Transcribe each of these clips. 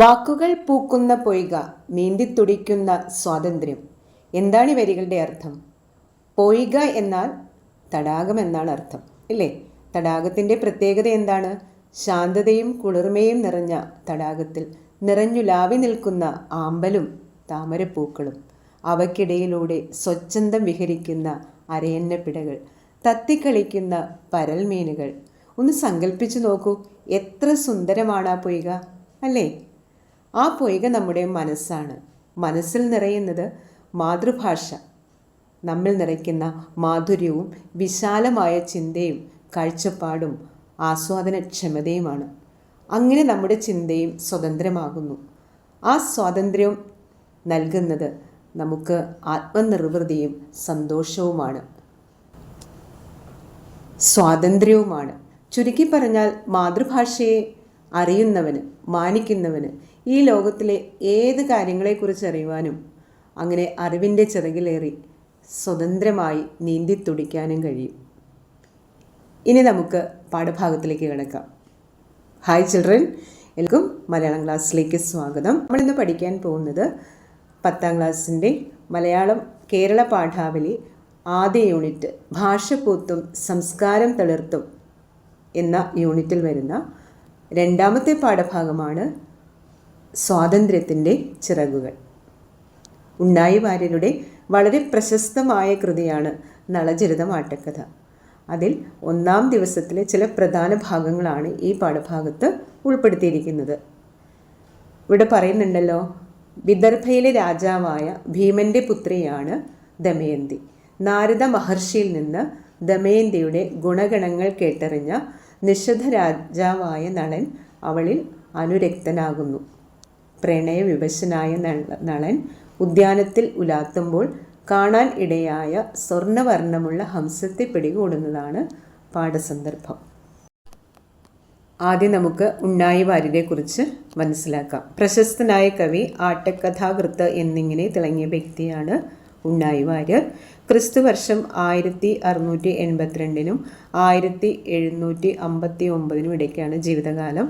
വാക്കുകൾ പൂക്കുന്ന പൊയ്ക നീന്തിത്തുടിക്കുന്ന സ്വാതന്ത്ര്യം. എന്താണ് ഈ വരികളുടെ അർത്ഥം? പൊയ്ക എന്നാൽ തടാകം എന്നാണ് അർത്ഥം ഇല്ലേ? തടാകത്തിന്റെ പ്രത്യേകത എന്താണ്? ശാന്തതയും കുളിർമയും നിറഞ്ഞ തടാകത്തിൽ നിറഞ്ഞു ലാവി നിൽക്കുന്ന ആമ്പലും താമരപ്പൂക്കളും അവക്കിടയിലൂടെ സ്വച്ഛന്തം വിഹരിക്കുന്ന അരയന്നപ്പിടകൾ തത്തിക്കളിക്കുന്ന പരൽമീനുകൾ. ഒന്ന് സങ്കല്പിച്ചു നോക്കൂ എത്ര സുന്ദരമാണ് ആ പൊയ്ക അല്ലേ? ആ പൊയ്ക നമ്മുടെ മനസ്സാണ്. മനസ്സിൽ നിറയുന്നത് മാതൃഭാഷ. നമ്മിൽ നിറയ്ക്കുന്ന മാധുര്യവും വിശാലമായ ചിന്തയും കാഴ്ചപ്പാടും ആസ്വാദനക്ഷമതയുമാണ്. അങ്ങനെ നമ്മുടെ ചിന്തയും സ്വതന്ത്രമാകുന്നു. ആ സ്വാതന്ത്ര്യം നൽകുന്നത് നമുക്ക് ആത്മനിർവൃതിയും സന്തോഷവുമാണ്. സ്വാതന്ത്ര്യവുമാണ്. ചുരുക്കി പറഞ്ഞാൽ മാതൃഭാഷയെ അറിയുന്നവന് മാനിക്കുന്നവന് ഈ ലോകത്തിലെ ഏത് കാര്യങ്ങളെക്കുറിച്ച് അറിയുവാനും അങ്ങനെ അറിവിന്റെ ചിറകിലേറി സ്വതന്ത്രമായി നീന്തി തുടിക്കാനും കഴിയും. ഇനി നമുക്ക് പാഠഭാഗത്തിലേക്ക് കിടക്കാം. ഹായ് ചിൽഡ്രൻ എല്ലാവർക്കും മലയാളം ക്ലാസ്സിലേക്ക് സ്വാഗതം. നമ്മളിന്ന് പഠിക്കാൻ പോകുന്നത് പത്താം ക്ലാസ്സിന്റെ മലയാളം കേരള പാഠാവലി ആദ്യ യൂണിറ്റ് ഭാഷപ്പൂത്തും സംസ്കാരം തളിർത്തും എന്ന യൂണിറ്റിൽ വരുന്ന രണ്ടാമത്തെ പാഠഭാഗമാണ് സ്വാതന്ത്ര്യത്തിന്റെ ചിറകുകൾ. ഉണ്ണായി വാര്യരുടെ വളരെ പ്രശസ്തമായ കൃതിയാണ് നളചരിതം ആട്ടക്കഥ. അതിൽ ഒന്നാം ദിവസത്തിലെ ചില പ്രധാന ഭാഗങ്ങളാണ് ഈ പാഠഭാഗത്ത് ഉൾപ്പെടുത്തിയിരിക്കുന്നത്. ഇവിടെ പറയുന്നുണ്ടല്ലോ വിദർഭയിലെ രാജാവായ ഭീമന്റെ പുത്രിയാണ് ദമയന്തി. നാരദ മഹർഷിയിൽ നിന്ന് ദമയന്തിയുടെ ഗുണഗണങ്ങൾ കേട്ടറിഞ്ഞ നിഷധ രാജാവായ നളൻ അവളിൽ അനുരക്തനാകുന്നു. പ്രണയവിവശനായ നളൻ ഉദ്യാനത്തിൽ ഉലാത്തുമ്പോൾ കാണാൻ ഇടയായ സ്വർണവർണമുള്ള ഹംസത്തെ പിടികൂടുന്നതാണ് പാഠസന്ദർഭം. ആദ്യം നമുക്ക് ഉണ്ണായി വാര്യരെക്കുറിച്ച് മനസ്സിലാക്കാം. പ്രശസ്തനായ കവി ആട്ടക്കഥാകൃത്ത് എന്നിങ്ങനെ തിളങ്ങിയ വ്യക്തിയാണ് ഉണ്ണായി വാര്യർ. ക്രിസ്തു വർഷം ആയിരത്തി അറുന്നൂറ്റി എൺപത്തിരണ്ടിനും ആയിരത്തി എഴുന്നൂറ്റി അമ്പത്തി ഒമ്പതിനും ഇടയ്ക്കാണ് ജീവിതകാലം.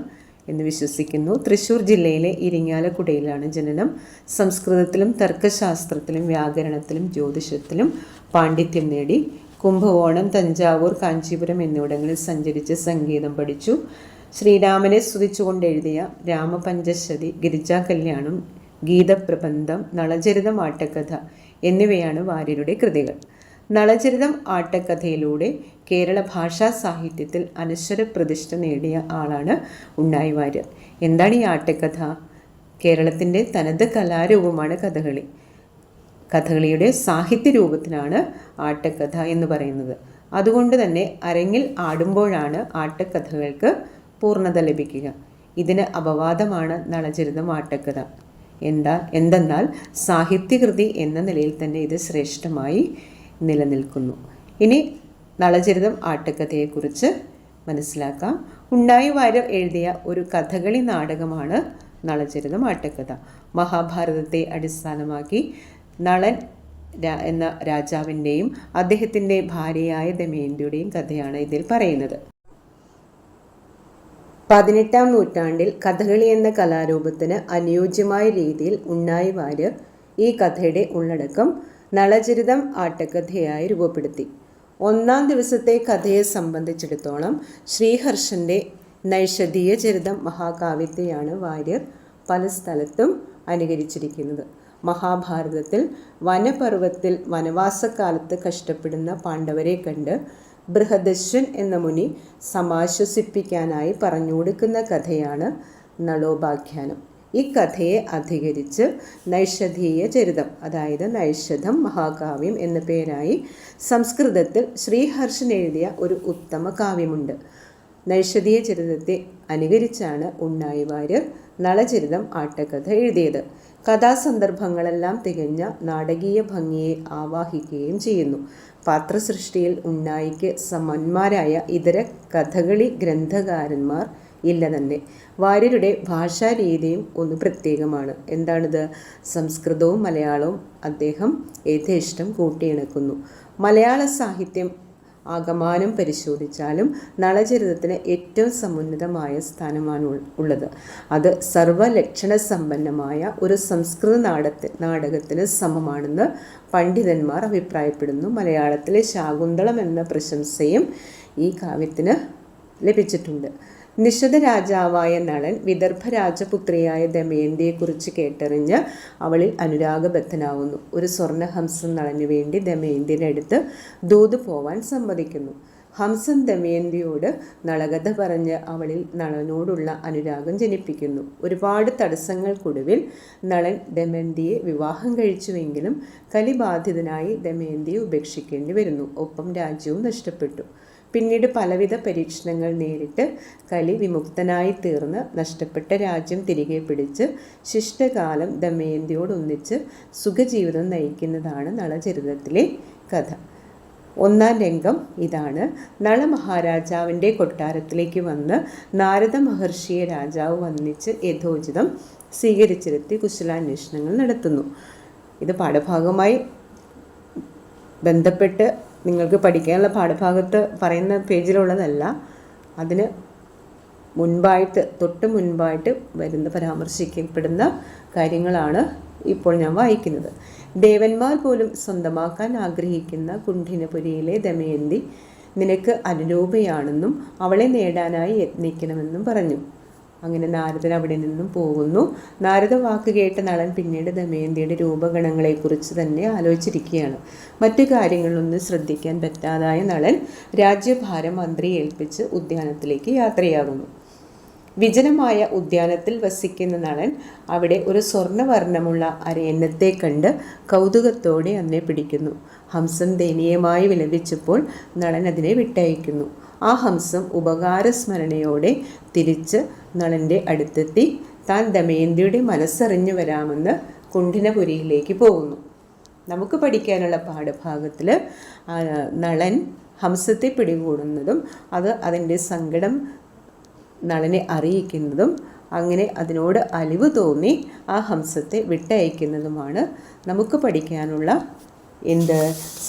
എന്ന് വിശ്വസിക്കുന്നു. തൃശ്ശൂർ ജില്ലയിലെ ഇരിങ്ങാലക്കുടയിലാണ് ജനനം. സംസ്കൃതത്തിലും തർക്കശാസ്ത്രത്തിലും വ്യാകരണത്തിലും ജ്യോതിഷത്തിലും പാണ്ഡിത്യം നേടി. കുംഭകോണം തഞ്ചാവൂർ കാഞ്ചീപുരം എന്നിവിടങ്ങളിൽ സഞ്ചരിച്ച് സംഗീതം പഠിച്ചു. ശ്രീരാമനെ സ്തുതിച്ചുകൊണ്ട് എഴുതിയ രാമപഞ്ചശതി ഗിരിജാ കല്യാണം ഗീതപ്രബന്ധം നളചരിതം ആട്ടക്കഥ എന്നിവയാണ് വാര്യരുടെ കൃതികൾ. നളചരിതം ആട്ടക്കഥയിലൂടെ കേരള ഭാഷാ സാഹിത്യത്തിൽ അനശ്വര പ്രതിഷ്ഠ നേടിയ ആളാണ് ഉണ്ണായി വാര്യർ. എന്താണ് ഈ ആട്ടക്കഥ കേരളത്തിന്റെ തനത് കലാരൂപമാണ് കഥകളി. കഥകളിയുടെ സാഹിത്യ രൂപത്തിലാണ് ആട്ടക്കഥ എന്ന് പറയുന്നത്. അതുകൊണ്ട് തന്നെ അരങ്ങിൽ ആടുമ്പോഴാണ് ആട്ടക്കഥകൾക്ക് പൂർണത ലഭിക്കുക. ഇതിന് അപവാദമാണ് നളചരിതം ആട്ടക്കഥ എന്താ? എന്തെന്നാൽ സാഹിത്യകൃതി എന്ന നിലയിൽ തന്നെ ഇത് ശ്രേഷ്ഠമായി നിലനിൽക്കുന്നു. ഇനി നളചരിതം ആട്ടക്കഥയെക്കുറിച്ച് മനസ്സിലാക്കാം. ഉണ്ണായി വാര്യർ എഴുതിയ ഒരു കഥകളി നാടകമാണ് നളചരിതം ആട്ടക്കഥ മഹാഭാരതത്തെ അടിസ്ഥാനമാക്കി നളൻ എന്ന രാജാവിന്റെയും അദ്ദേഹത്തിന്റെ ഭാര്യയായ ദമയന്തിയുടെയും കഥയാണ് ഇതിൽ പറയുന്നത്. പതിനെട്ടാം നൂറ്റാണ്ടിൽ കഥകളി എന്ന കലാരൂപത്തിന് അനുയോജ്യമായ രീതിയിൽ ഉണ്ണായി വാര്യർ ഈ കഥയുടെ ഉള്ളടക്കം നളചരിതം ആട്ടക്കഥയായി രൂപപ്പെടുത്തി. ഒന്നാം ദിവസത്തെ കഥയെ സംബന്ധിച്ചിടത്തോളം ശ്രീഹർഷന്റെ നൈഷധീയ ചരിതം മഹാകാവ്യത്തെയാണ് വാര്യർ പല സ്ഥലത്തും അനുകരിച്ചിരിക്കുന്നത്. മഹാഭാരതത്തിൽ വനപർവത്തിൽ വനവാസക്കാലത്ത് കഷ്ടപ്പെടുന്ന പാണ്ഡവരെ കണ്ട് ബൃഹദശ്വൻ എന്ന മുനി സമാശ്വസിപ്പിക്കാനായി പറഞ്ഞു കൊടുക്കുന്ന കഥയാണ് നളോപാഖ്യാനം. ഈ കഥയെ അധികരിച്ച് നൈഷധീയ ചരിതം അതായത് നൈഷധം മഹാകാവ്യം എന്ന പേരായി സംസ്കൃതത്തിൽ ശ്രീഹർഷൻ എഴുതിയ ഒരു ഉത്തമ കാവ്യമുണ്ട്. നൈഷധീയ ചരിതത്തെ അനുകരിച്ചാണ് ഉണ്ണായി വാര്യർ നളചരിതം ആട്ടക്കഥ എഴുതിയത്. കഥാസന്ദർഭങ്ങളെല്ലാം തികഞ്ഞ നാടകീയ ഭംഗിയെ ആവാഹിക്കുകയും ചെയ്യുന്നു. പാത്രസൃഷ്ടിയിൽ ഉണ്ണായിക്ക് സമന്മാരായ ഇതര കഥകളി ഗ്രന്ഥകാരന്മാർ ഇല്ല തന്നെ വാര്യരുടെ ഭാഷാരീതിയും ഒന്ന് പ്രത്യേകമാണ്. എന്താണിത്? സംസ്കൃതവും മലയാളവും അദ്ദേഹം യഥേഷ്ടം കൂട്ടിയിണക്കുന്നു. മലയാള സാഹിത്യം ആകമാനം പരിശോധിച്ചാലും നളചരിതത്തിന് ഏറ്റവും സമുന്നതമായ സ്ഥാനമാണ് ഉള്ളത്. അത് സർവലക്ഷണ സമ്പന്നമായ ഒരു സംസ്കൃത നാടത്തി നാടകത്തിന് സമമാണെന്ന് പണ്ഡിതന്മാർ അഭിപ്രായപ്പെടുന്നു. മലയാളത്തിലെ ശാകുന്തളം എന്ന പ്രശംസയും ഈ കാവ്യത്തിന് ലഭിച്ചിട്ടുണ്ട്. നിഷധ രാജാവായ നളൻ വിദർഭ രാജപുത്രിയായ ദമയന്തിയെക്കുറിച്ച് കേട്ടറിഞ്ഞ് അവളിൽ അനുരാഗബദ്ധനാവുന്നു. ഒരു സ്വർണഹംസം നളന് വേണ്ടി ദമയന്തിയുടെ അടുത്ത് ദൂത് പോവാൻ സമ്മതിക്കുന്നു. ഹംസം ദമയന്തിയോട് നളകഥ പറഞ്ഞ് അവളിൽ നളനോടുള്ള അനുരാഗം ജനിപ്പിക്കുന്നു. ഒരുപാട് തടസ്സങ്ങൾക്കൊടുവിൽ നളൻ ദമയന്തിയെ വിവാഹം കഴിച്ചുവെങ്കിലും കലിബാധിതനായി ദമയന്തിയെ ഉപേക്ഷിക്കേണ്ടി വരുന്നു. ഒപ്പം രാജ്യവും നഷ്ടപ്പെട്ടു. പിന്നീട് പലവിധ പരീക്ഷണങ്ങൾ നേരിട്ട് കലി വിമുക്തനായി തീർന്ന് നഷ്ടപ്പെട്ട രാജ്യം തിരികെ പിടിച്ച് ശിഷ്ടകാലം ദമയന്തിയോടൊന്നിച്ച് സുഖജീവിതം നയിക്കുന്നതാണ് നളചരിതത്തിലെ കഥ. ഒന്നാം രംഗം ഇതാണ്. നള മഹാരാജാവിന്റെ കൊട്ടാരത്തിലേക്ക് വന്ന് നാരദ മഹർഷിയെ രാജാവ് വന്നിച്ച് യഥോചിതം സ്വീകരിച്ചിരുത്തി കുശലാന്വേഷണങ്ങൾ നടത്തുന്നു. ഇത് പാഠഭാഗമായി ബന്ധപ്പെട്ട് നിങ്ങൾക്ക് പഠിക്കാനുള്ള പാഠഭാഗത്ത് പറയുന്ന പേജിലുള്ളതല്ല. അതിന് മുൻപായിട്ട് തൊട്ട് മുൻപായിട്ട് വരുന്ന പരാമർശിക്കപ്പെടുന്ന കാര്യങ്ങളാണ് ഇപ്പോൾ ഞാൻ വായിക്കുന്നത്. ദേവന്മാർ പോലും സ്വന്തമാക്കാൻ ആഗ്രഹിക്കുന്ന കുണ്ഠിനപുരിയിലെ ദമയന്തി നിനക്ക് അനുരൂപയാണെന്നും അവളെ നേടാനായി യത്നിക്കണമെന്നും പറഞ്ഞു. അങ്ങനെ നാരദൻ അവിടെ നിന്നും പോകുന്നു. നാരദ വാക്ക് കേട്ട നളൻ പിന്നീട് ദമയന്തിയുടെ രൂപഗണങ്ങളെക്കുറിച്ച് തന്നെ ആലോചിച്ചിരിക്കുകയാണ്. മറ്റു കാര്യങ്ങളൊന്നും ശ്രദ്ധിക്കാൻ പറ്റാതായ നളൻ രാജ്യഭാരം മന്ത്രി ഏൽപ്പിച്ച് ഉദ്യാനത്തിലേക്ക് യാത്രയാകുന്നു. വിജനമായ ഉദ്യാനത്തിൽ വസിക്കുന്ന നളൻ അവിടെ ഒരു സ്വർണവർണമുള്ള അരയന്നത്തെ കണ്ട് കൗതുകത്തോടെ അതിനെ പിടിക്കുന്നു. ഹംസം ദയനീയമായി വിലപിച്ചപ്പോൾ നളൻ അതിനെ വിട്ടയക്കുന്നു. ആ ഹംസം ഉപകാരസ്മരണയോടെ തിരിച്ച് നളന്റെ അടുത്തെത്തി താൻ ദമയന്തിയുടെ മനസ്സറിഞ്ഞു വരാമെന്ന് കുണ്ഠിനപുരിയിലേക്ക് പോകുന്നു. നമുക്ക് പഠിക്കാനുള്ള പാഠഭാഗത്തിൽ നളൻ ഹംസത്തെ പിടികൂടുന്നതും അത് അതിന്റെ സങ്കടം നളനെ അറിയിക്കുന്നതും അങ്ങനെ അതിനോട് അലിവ് തോന്നി ആ ഹംസത്തെ വിട്ടയക്കുന്നതുമാണ് നമുക്ക് പഠിക്കാനുള്ള എന്ത്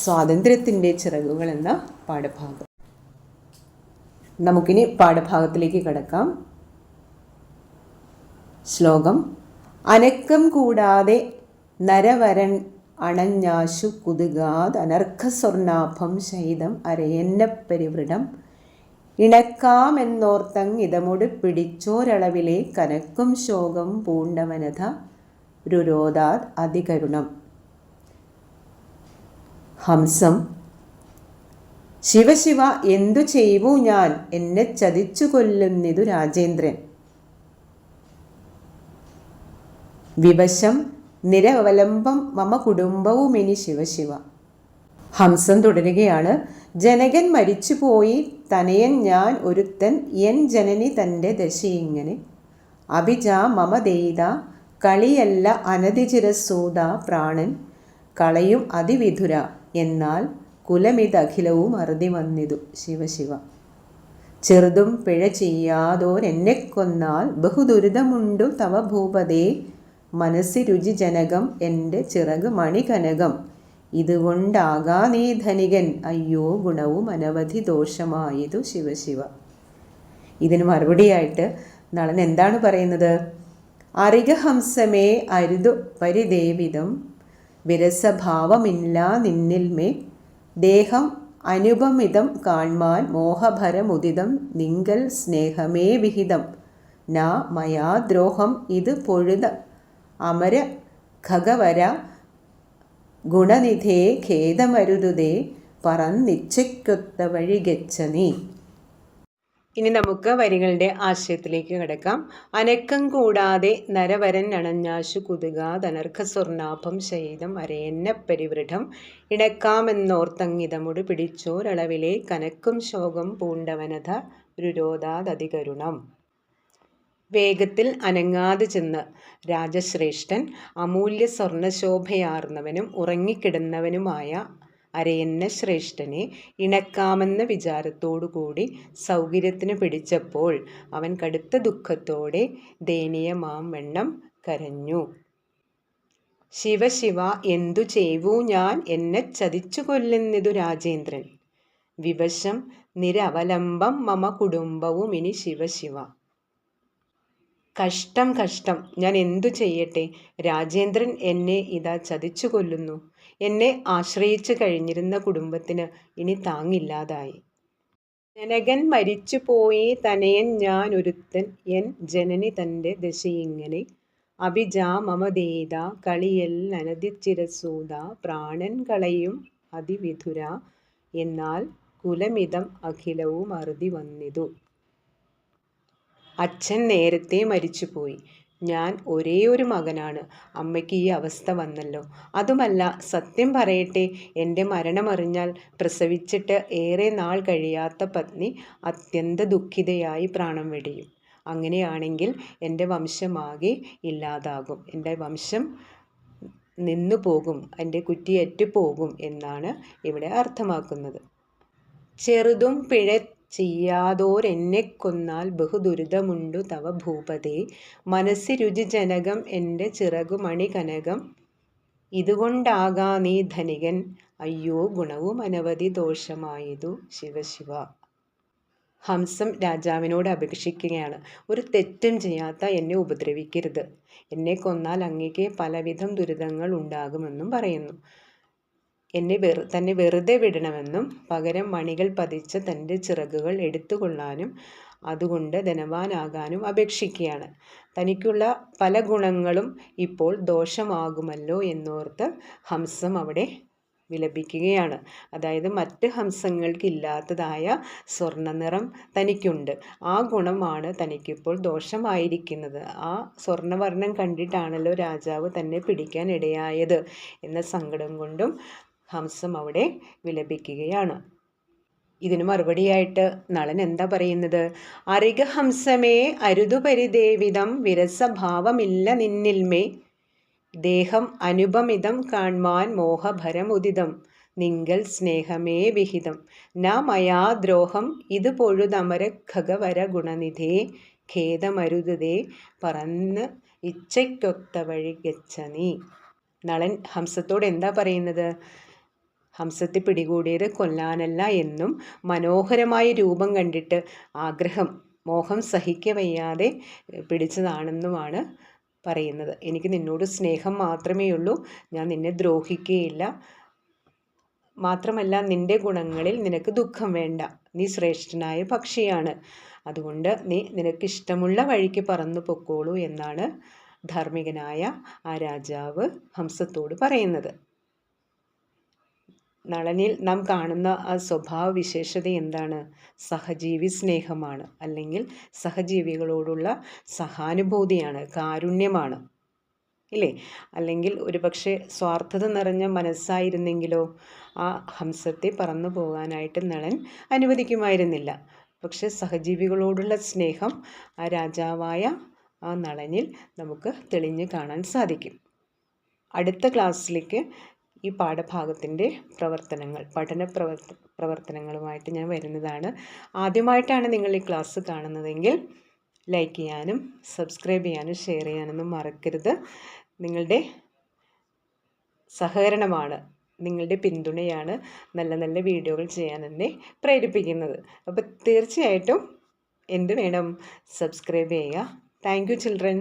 സ്വാതന്ത്ര്യത്തിന്റെ ചിറകുകൾ എന്ന പാഠഭാഗം. നമുക്കിനി പാഠഭാഗത്തിലേക്ക് കിടക്കാം. ശ്ലോകം. അനക്കം കൂടാതെ നരവരൻ അണഞ്ഞാശു കുതുകാത് അനർഘസ്വർണാഭം ശൈതം അരയന്നപ്പരിവൃടം ഇണക്കാമെന്നോർത്തങ്ങിതമൊട് പിടിച്ചോരളവിലെ കനക്കും ശോകം പൂണ്ടവനത രുരോദാത് അതികരുണം. ഹംസം. ശിവശിവ എന്തു ചെയ്യൂ ഞാൻ എന്നെ ചതിച്ചു കൊല്ലുന്നിതു രാജേന്ദ്രൻ. വിവശം നിരവലംബം മമ കുടുംബവുമിനി ശിവശിവ. ഹംസം തുടരുകയാണ്. ജനകൻ മരിച്ചുപോയി തനയൻ ഞാൻ ഒരുത്തൻ എൻ ജനനി തന്റെ ദശയിങ്ങനെ. അഭിജ മമ ദൈത കളിയല്ല അനധിചിരസൂത പ്രാണൻ കളയും അതിവിധുര. എന്നാൽ കുലമിതഖിലവും അറുതി വന്നിതു ശിവശിവ ചെറുതും പിഴ ചെയ്യാതോരെന്നെ കൊന്നാൽ ബഹുദുരിതമുണ്ടു തവ ഭൂപതേ. മനസ്സി രുചിജനകം എന്റെ ചിറക് മണികനകം. ഇതുകൊണ്ടാകാ നീ ധനികൻ. അയ്യോ ഗുണവും അനവധി ദോഷമായതു ശിവശിവ ഇതിന് മറുപടിയായിട്ട് നളൻ എന്താണ് പറയുന്നത്? അറികഹംസമേ അരുതു പരിദേവിതം. വിരസഭാവമില്ല നിന്നിൽമേ ദേഹം അനുപമിതം കാൺമാൻ മോഹഭരമുദിതം നിങ്കൽ സ്നേഹമേ വിഹിതം. നാ മയാദ്രോഹം ഇത് പൊഴുത. അമര ഖഗവര ഗുണനിധേ ഖേദമരുതുതേ പറന്നിച്ചയ്ക്കൊത്ത വഴി ഗച്ഛ നീ. ഇനി നമുക്ക് വരികളുടെ ആശയത്തിലേക്ക് കിടക്കാം. അനക്കം കൂടാതെ നരവരൻ അണഞ്ഞാശു കുതുക തനർക്ക സ്വർണാഭം ശൈതം അരയന്ന പരിവൃഢം ഇടക്കാമെന്നോർത്തങ്ങിതമുട് പിടിച്ചോരളവിലെ കനക്കും ശോകം പൂണ്ടവനത രുരോധാതതികരുണം വേഗത്തിൽ അനങ്ങാതെ ചെന്ന് രാജശ്രേഷ്ഠൻ അമൂല്യ സ്വർണശോഭയാർന്നവനും ഉറങ്ങിക്കിടന്നവനുമായ അരയന്ന ശ്രേഷ്ഠനെ ഇണക്കാമെന്ന വിചാരത്തോടുകൂടി സൗകര്യത്തിന് പിടിച്ചപ്പോൾ അവൻ കടുത്ത ദുഃഖത്തോടെ ദയനീയമാം കരഞ്ഞു കരഞ്ഞു. ശിവ എന്തു ചെയ്വൂ ഞാൻ എന്നെ ചതിച്ചു കൊല്ലുന്നതു രാജേന്ദ്രൻ. വിവശം നിരവലംബം മമ കുടുംബവും ഇനി ശിവശിവ കഷ്ടം കഷ്ടം ഞാൻ എന്തു ചെയ്യട്ടെ? രാജേന്ദ്രൻ എന്നെ ഇതാ ചതിച്ചു കൊല്ലുന്നു. എന്നെ ആശ്രയിച്ചു കഴിഞ്ഞിരുന്ന കുടുംബത്തിന് ഇനി താങ്ങില്ലാതായി. ജനകൻ മരിച്ചുപോയി തനയൻ ഞാൻ ഒരുത്തൻ. എൻ ജനനി തന്റെ ദശയിങ്ങനെ. അഭിജാ മമദേത കളിയൽ അനതിച്ചിരസൂത പ്രാണൻ കളയും അതിവിധുര. എന്നാൽ കുലമിതം അഖിലവും അറുതി വന്നിതു. അച്ഛൻ നേരത്തെ മരിച്ചുപോയി. ഞാൻ ഒരേ ഒരു മകനാണ്. അമ്മയ്ക്ക് ഈ അവസ്ഥ വന്നല്ലോ. അതുമല്ല സത്യം പറയട്ടെ എന്റെ മരണമറിഞ്ഞാൽ പ്രസവിച്ചിട്ട് ഏറെ നാൾ കഴിയാത്ത പത്നി അത്യന്ത ദുഃഖിതയായി പ്രാണം വെടിയും. അങ്ങനെയാണെങ്കിൽ എന്റെ വംശമാകെ ഇല്ലാതാകും. എന്റെ വംശം നിന്നു പോകും എന്റെ കുറ്റിയറ്റു പോകും എന്നാണ് ഇവിടെ അർത്ഥമാക്കുന്നത്. ചെറുതും പിഴ ചെയ്യാതോരെന്നെ കൊന്നാൽ ബഹുദുരിതമുണ്ടു തവ ഭൂപതേ. മനസ്സി രുചിജനകം എന്റെ ചിറകുമണി കനകം. ഇതുകൊണ്ടാകാ നീ ധനികൻ. അയ്യോ ഗുണവും അനവധി ദോഷമായതു ശിവശിവ ഹംസം രാജാവിനോട് അപേക്ഷിക്കുകയാണ്. ഒരു തെറ്റും ചെയ്യാത്ത എന്നെ ഉപദ്രവിക്കരുത്. എന്നെ കൊന്നാൽ അങ്ങേക്ക് പലവിധം ദുരിതങ്ങൾ ഉണ്ടാകുമെന്നും പറയുന്നു. എന്നെ വെറു തന്നെ വെറുതെ വിടണമെന്നും പകരം മണികൾ പതിച്ച തന്റെ ചിറകുകൾ എടുത്തുകൊള്ളാനും അതുകൊണ്ട് ധനവാനാകാനും അപേക്ഷിക്കുകയാണ്. തനിക്കുള്ള പല ഗുണങ്ങളും ഇപ്പോൾ ദോഷമാകുമല്ലോ എന്നോർത്ത് ഹംസം അവിടെ വിലപിക്കുകയാണ്. അതായത് മറ്റ് ഹംസങ്ങൾക്കില്ലാത്തതായ സ്വർണ നിറം തനിക്കുണ്ട്. ആ ഗുണമാണ് തനിക്കിപ്പോൾ ദോഷമായിരിക്കുന്നത്. ആ സ്വർണവർണം കണ്ടിട്ടാണല്ലോ രാജാവ് തന്നെ പിടിക്കാൻ ഇടയായത് എന്ന സങ്കടം കൊണ്ടും ഹംസം അവിടെ വിലപിക്കുകയാണ്. ഇതിനു മറുപടിയായിട്ട് നളൻ എന്താ പറയുന്നത്? അരികഹംസമേ അരുതുപരിദേവിതം വിരസഭാവമില്ല നിന്നിൽമേ. ദേഹം അനുപമിതം കാൺമാൻ മോഹഭരമുദിതം. നിങ്കൽ സ്നേഹമേ വിഹിതം. ന മയാ ദ്രോഹം ഇത് പൊഴുതമര ഖഗവര ഗുണനിധേ ഖേദമരുതേ പറന്ന് ഇച്ഛയ്ക്കൊത്ത വഴി ഗച്ഛ നീ. നളൻ ഹംസത്തോട് എന്താ പറയുന്നത്? ഹംസത്തെ പിടികൂടിയത് കൊല്ലാനല്ല എന്നും മനോഹരമായ രൂപം കണ്ടിട്ട് ആഗ്രഹം മോഹം സഹിക്കവയ്യാതെ പിടിച്ചതാണെന്നുമാണ് പറയുന്നത്. എനിക്ക് നിന്നോട് സ്നേഹം മാത്രമേ ഉള്ളൂ ഞാൻ നിന്നെ ദ്രോഹിക്കുകയില്ല മാത്രമല്ല നിന്റെ ഗുണങ്ങളിൽ നിനക്ക് ദുഃഖം വേണ്ട. നീ ശ്രേഷ്ഠനായ പക്ഷിയാണ്. അതുകൊണ്ട് നീ നിനക്കിഷ്ടമുള്ള വഴിക്ക് പറന്നു പൊക്കോളൂ എന്നാണ് ധാർമ്മികനായ ആ രാജാവ് ഹംസത്തോട് പറയുന്നത്. നളനിൽ നാം കാണുന്ന ആ സ്വഭാവ വിശേഷത എന്താണ്? സഹജീവി സ്നേഹമാണ്. അല്ലെങ്കിൽ സഹജീവികളോടുള്ള സഹാനുഭൂതിയാണ് കാരുണ്യമാണ്. ഇല്ലേ? അല്ലെങ്കിൽ ഒരുപക്ഷെ സ്വാർത്ഥത നിറഞ്ഞ മനസ്സായിരുന്നെങ്കിലോ ആ ഹംസത്തെ പറന്നു പോകാനായിട്ട് നളൻ അനുവദിക്കുമായിരുന്നില്ല. പക്ഷെ സഹജീവികളോടുള്ള സ്നേഹം ആ രാജാവായ ആ നളനിൽ നമുക്ക് തെളിഞ്ഞു കാണാൻ സാധിക്കും. അടുത്ത ക്ലാസ്സിലേക്ക് ഈ പാഠഭാഗത്തിന്റെ പ്രവർത്തനങ്ങൾ പഠന പ്രവർത്ത പ്രവർത്തനങ്ങളുമായിട്ട് ഞാൻ വരുന്നതാണ്. ആദ്യമായിട്ടാണ് നിങ്ങൾ ഈ ക്ലാസ് കാണുന്നതെങ്കിൽ ലൈക്ക് ചെയ്യാനും സബ്സ്ക്രൈബ് ചെയ്യാനും ഷെയർ ചെയ്യാനൊന്നും മറക്കരുത്. നിങ്ങളുടെ സഹകരണമാണ് നിങ്ങളുടെ പിന്തുണയാണ് നല്ല നല്ല വീഡിയോകൾ ചെയ്യാൻ എന്നെ പ്രേരിപ്പിക്കുന്നത്. അപ്പോൾ തീർച്ചയായിട്ടും എന്ത് വേണം? സബ്സ്ക്രൈബ് ചെയ്യുക. Thank you children.